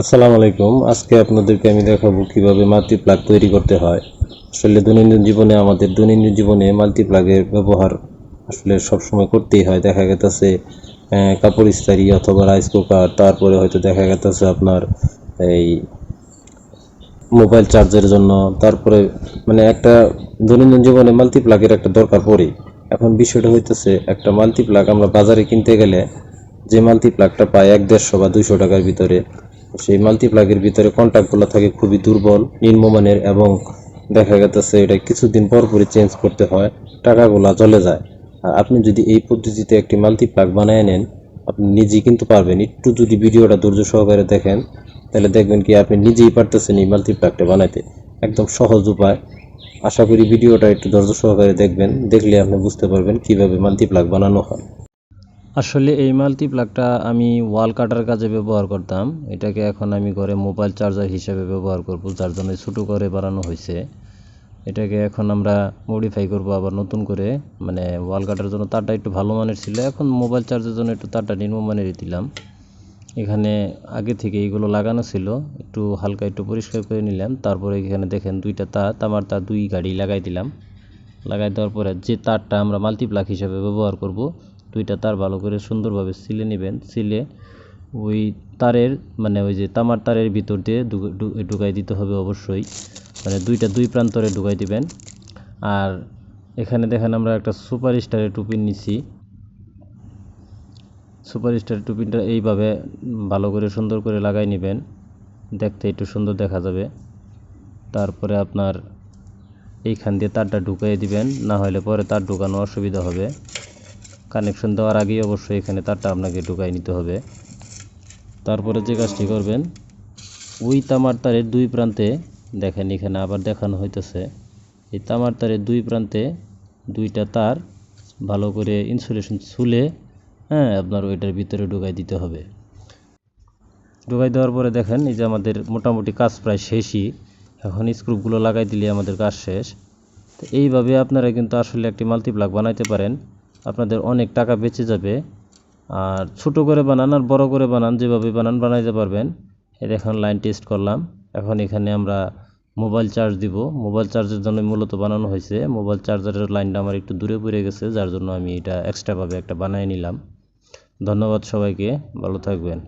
আসসালামু আলাইকুম। আজকে আপনাদেরকে আমি দেখাবো কীভাবে মাল্টি প্লাগ তৈরি করতে হয়। আসলে দৈনন্দিন জীবনে আমাদের দৈনন্দিন জীবনে মাল্টি প্লাগের ব্যবহার আসলে সবসময় করতেই হয়। দেখা গেছে কাপড় ইস্তারি অথবা রাইস কুকার তারপরে হয়তো দেখা গেছে আপনার এই মোবাইল চার্জের জন্য। তারপরে মানে একটা দৈনন্দিন জীবনে মাল্টি প্লাগের একটা দরকার পড়ে এখন বিষয়টা হইতেছে, একটা মাল্টি প্লাগ আমরা বাজারে কিনতে গেলে যে মাল্টি প্লাগটা পাই এক দেড়শো বা দুইশো টাকার ভিতরে সেই মাল্টি প্লাগের ভিতরে কন্ট্যাক্টগুলো থাকে খুবই দুর্বল, নিম্নমানের এবং দেখা গেছে এটা কিছুদিন পর পরই চেঞ্জ করতে হয়, টাকাগুলা চলে যায়। আর আপনি যদি এই পদ্ধতিতে একটি মাল্টি প্লাগ বানিয়ে নেন, আপনি নিজেই কিন্তু পারবেন। একটু যদি ভিডিওটা ধৈর্য সহকারে দেখেন, তাহলে দেখবেন কি আপনি নিজেই পারতেছেন এই মাল্টি প্লাগটা বানাইতে। একদম সহজ উপায়। আশা করি ভিডিওটা একটু ধৈর্য সহকারে দেখবেন, দেখলে আপনি বুঝতে পারবেন কীভাবে মাল্টি প্লাগ বানানো হয়। আসলে এই মাল্টি প্লাগটা আমি ওয়াল কাটার কাজে ব্যবহার করতাম। এটাকে এখন আমি ঘরে মোবাইল চার্জার হিসেবে ব্যবহার করব, যার জন্য ছোটো করে বানানো হয়েছে। এটাকে এখন আমরা মডিফাই করব আবার নতুন করে। মানে ওয়াল কাটার জন্য তারটা একটু ভালো মানের ছিল, এখন মোবাইল চার্জের জন্য একটু তারটা নিম্নমানেরই দিলাম। এখানে আগে থেকে এইগুলো লাগানো ছিল, একটু হালকা একটু পরিষ্কার করে নিলাম। তারপরে এখানে দেখেন দুইটা তার তামার তার দুই গাড়ি লাগাই দিলাম। লাগাই দেওয়ার পরে যে তারটা আমরা মাল্টিপ্লাক হিসাবে ব্যবহার করব দুইটা তার ভালো করে সুন্দরভাবে সিলে নেবেন। সিলে ওই তারের মানে ওই যে তামার তারের ভিতর দিয়ে ঢুকাই দিতে হবে অবশ্যই। মানে দুইটা দুই প্রান্তরে ঢুকাই দিবেন। আর এখানে দেখেন আমরা একটা সুপার স্টারের টুপি নিছি। সুপার স্টার টুপিটা এইভাবে ভালো করে সুন্দর করে লাগাই নেবেন। দেখতে একটু সুন্দর দেখা যাবে। তারপরে আপনার এইখান দিয়ে তারটা ঢুকিয়ে দিবেন। না হলে পরে তার ঢুকানো অসুবিধা হবে। কানেকশন দেওয়ার আগেই অবশ্যই এখানে তারটা আপনাকে ঢুকাই নিতে হবে। তারপরে যে কাজটি করবেন, ওই তামার তারের দুই প্রান্তে দেখেন এখানে আবার দেখানো হইতেছে। এই তামার তারের দুই প্রান্তে দুইটা তার ভালো করে ইনসুলেশন ছুলে হ্যাঁ আপনার ওইটার ভিতরে ঢুকাই দিতে হবে। ঢুকাই দেওয়ার পরে দেখেন, এই যে আমাদের মোটামুটি কাজ প্রায় শেষই। এখন স্ক্রুপগুলো লাগাই দিলে আমাদের কাজ শেষ। তো এইভাবে আপনারা কিন্তু আসলে একটি মাল্টিপ্লাগ বানাইতে পারেন। আপনাদের অনেক টাকা বেঁচে যাবে। আর ছোট করে বানান আর বড় করে বানান, যেভাবে বানান বানাইতে পারবেন। এই দেখুন লাইন টেস্ট করলাম। এখন এখানে আমরা মোবাইল চার্জ দিব। মোবাইল চার্জের জন্য মূলত বানানো হয়েছে। মোবাইল চার্জারের লাইনটা আমার একটু দূরে পড়ে গেছে, যার জন্য আমি এটা এক্সট্রাভাবে একটা বানিয়ে নিলাম। ধন্যবাদ সবাইকে, ভালো থাকবেন।